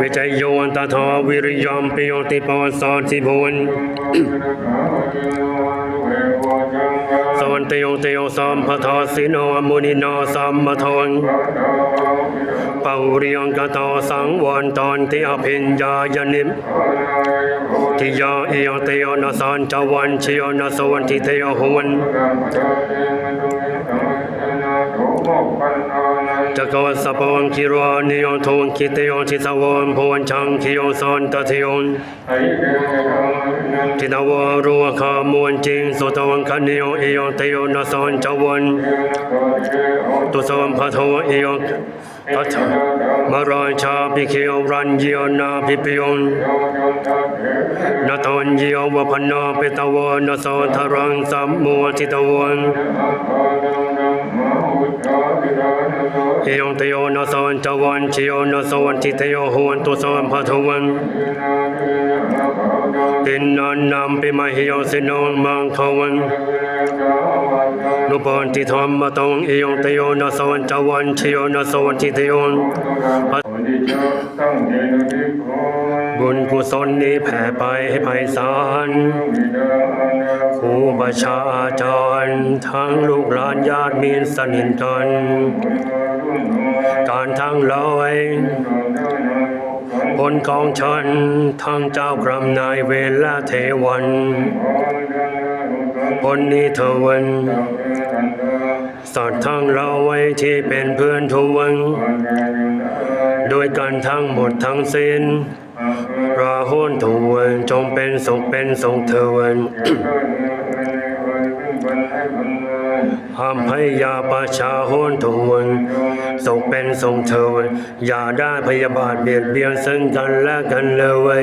วิจัยโยนตถาวิริยมปิโยติปวัสสาธิบุญสวันตโยเตโยสัมปทาสิโนมุนินาสัมมทนปาเริยังกตาสังวันตอนติอภิญญายนิมทิยาเอยเตโยนาสันจวันชิโยนาสวันทิเตโยหวน จักรวัสสะปวังคิรวานิยโทนคิตโยทิสวันพวันชังคิโยสันตทิโยนทิตาวารัวขามวลจริงสุตวังคันโยเอโยเตโยนาสอนจวันตุสวัมพัทวเอโยพัทมารายชาปิเคียวรันเยียนาปิปยนนาตอนเยียววะพันนาเปตวานาสอนทรังสัมมัวทิตาวัน เอโยตโยนาสอนจวันชโยนสวันทิเตโยหวนตุสวัมพัทวันตินนันนำปิมาหิโยสินองมังควันนุปนติธรรมตองเอยงตโยนสวันจวันชโยนสวันทิเตโยนบุญกุศลนี้แผ่ไปให้ไพศาลครูประชาจารย์ ทั้งลูกหลานญาติมีสนิทกัน การทั้งลอยบนกองชันทั้งเจ้ากรรมนายเวละเทวันบนนี้เทวันสัตว์ทั้งเราไว้ที่เป็นเพื่อนทวันโดยกันทั้งหมดทั้งสิ้นราหุนทวนจงเป็นสุขเป็นสุขเทวัน ห้ามให้ยาประชาโหนทวนส่งเป็นส่งเธออย่าได้พยาบาทเบียดเบียนซึ่งกันและกันเลย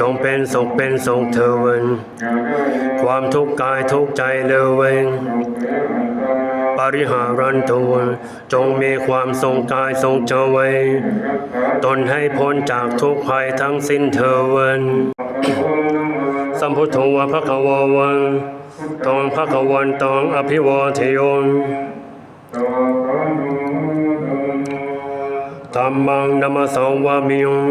จงเป็นสุขเป็นสุขเธอความทุกข์กายทุกข์ใจเลยปริหารันตัวจงมีความทรงกายทรงใจว้ตนให้พ้นจากทุกภัยทั้งสิ้นเทอวันสัมพุทโธวะพระกวาวัน ตองพระกวันตองอภิวาทโยนตัมมังนัมสาวามิยง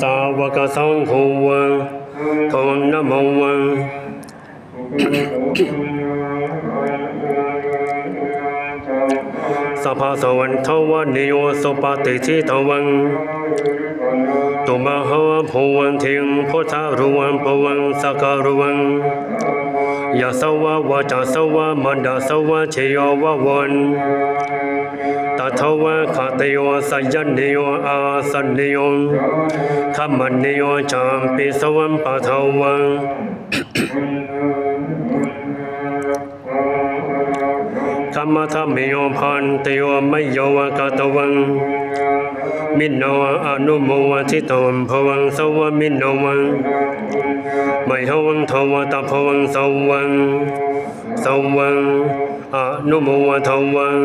สาวกสังโฆวันทองนโมวันสภาสวรรค์ทวันนิโยสุปฏิทิตวัง ตุมหาภวันทิงพุทธารุวันปวังสการุวังยาสวะวาจาสวะมันดาสวะเชยยวะวันตถวะคาตโยสัยันนิโยอาสันนิโยขมันนิโยจามปิสวัมปะทวัง ธรรมธรรมโยพันตโยมโยวกตวัง มินโนอนุโมวทิตมภวังสวะมินโนวังไมหวังทวตภวังสวังสวังอนุโมวทวัง